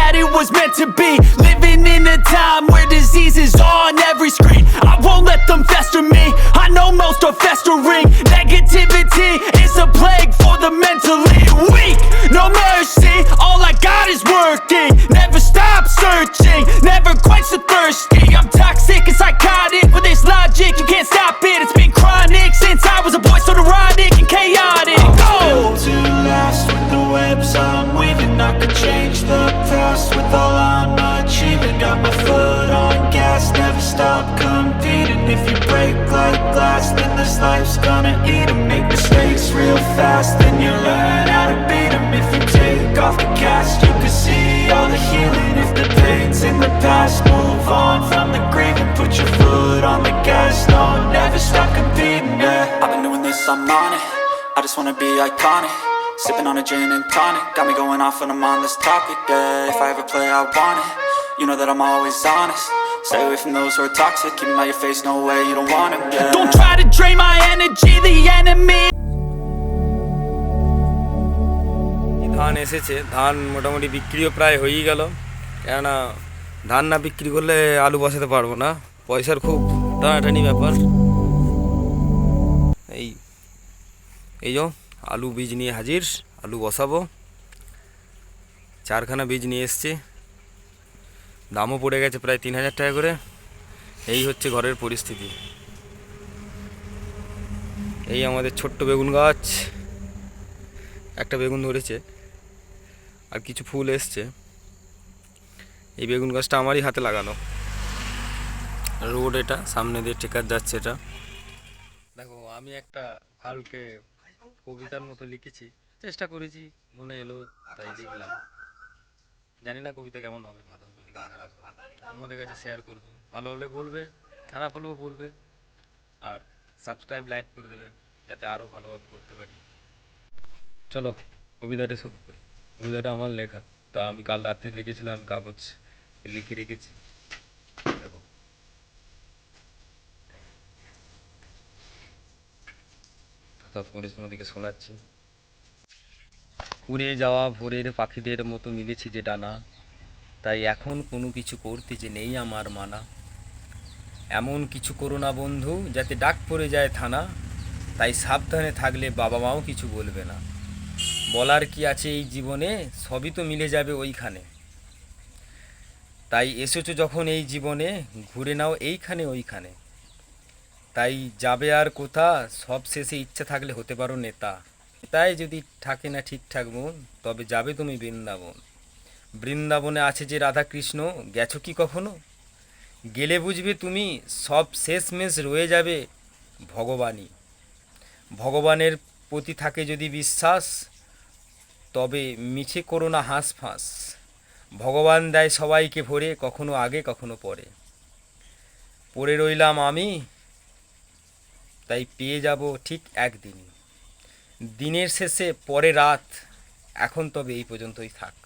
it was meant to be. Living in a time where disease is on every screen. I won't let them fester me. I know most are festering. Negativity is a plague for the mentally weak. No mercy, all I got is working. Never stop searching, past with all I'm achieving. Got my foot on gas, never stop competing. If you break like glass, then this life's gonna eat eat 'em. Make mistakes real fast, then you learn how to beat beat 'em. If you take off the cast, you can see all the healing. If the pain's in the past, move on from the grave and put your foot on the gas. No, never stop competing. Yeah. I've been doing this, I'm on it I just wanna be iconic Sipping on a gin and tonic Got me going off when I'm on this topic, yeah If I ever play, I want it You know that I'm always honest Stay away from those who are toxic Keep 'em out your face, no way, you don't want it, yeah Don't try to drain my energy, the enemy ধান এসেছে ধান মোটামুটি বিক্রিও প্রায় হয়েই গেল কেননা ধান না বিক্রি করলে আলু বসাতে পারবো না পয়সার খুব টানাটানি ব্যাপার এই এই যো আলু বীজ নিয়ে হাজির, আলু বসাবো। চারখানা বীজ নিয়ে এসছি। দামও পড়ে গেছে প্রায় তিন হাজার টাকা করে। এই হচ্ছে ঘরের পরিস্থিতি। এই আমাদের ছোট্ট বেগুন গাছ। একটা বেগুন ধরেছে, আর কিছু ফুল এসছে। এই বেগুন গাছটা আমারই হাতে লাগানো। রোড এটা, সামনে দিয়ে টেকার যাচ্ছে এটা। দেখো, আমি একটা হালকে কবিতার মতো লিখেছি। চেষ্টা করেছি, মনে এলো, তাই লিখলাম জানি না কবিতা কেমন হবে। তোমাদের কাছে শেয়ার করব। ভালো হলে বলবে, খারাপ হলেও বলবে। আর সাবস্ক্রাইব লাইক করে দেবে, যাতে আরও ভালোভাবে করতে পারি। চলো, কবিতাটা শুরু করি। কবিতাটা আমার লেখা। তা আমি কাল রাত্রে লিখেছিলাম কাগজ, লিখে রেখেছি দেখো শোনাচ্ছি। উড়ে যাওয়া ভোরের পাখিদের মতো মিলেছি যে ডানা। তাই এখন কোনো কিছু করতে যে নেই আমার মানা। এমন কিছু করো না বন্ধু, যাতে ডাক পড়ে যায় থানা। তাই সাবধানে থাকলে বাবা মাও কিছু বলবে না। বলার কি আছে এই জীবনে? সবই তো মিলে যাবে ওইখানে। তাই এসেছ যখন এই জীবনে, ঘুরে নাও এইখানে ওইখানে। তাই যাবে আর কোথা? সব শেষে ইচ্ছা থাকলে হতে পারো নেতা। তাই যদি থাকে না ঠিকঠাক মন, তবে যাবে তুমি বৃন্দাবন। বৃন্দাবনে আছে যে রাধা কৃষ্ণ গেছো কি কখনো? গেলে বুঝবে তুমি সব শেষমেশ রয়ে যাবে ভগবানই। ভগবানের প্রতি থাকে যদি বিশ্বাস, তবে মিছে করো না হাঁস ফাঁস ভগবান দেয় সবাইকে ভরে, কখনো আগে, কখনো পরে। পড়ে রইলাম আমি তাই পেয়ে যাব ঠিক একদিনই। দিনের শেষে পরে রাত। এখন তবে এই পর্যন্তই থাক।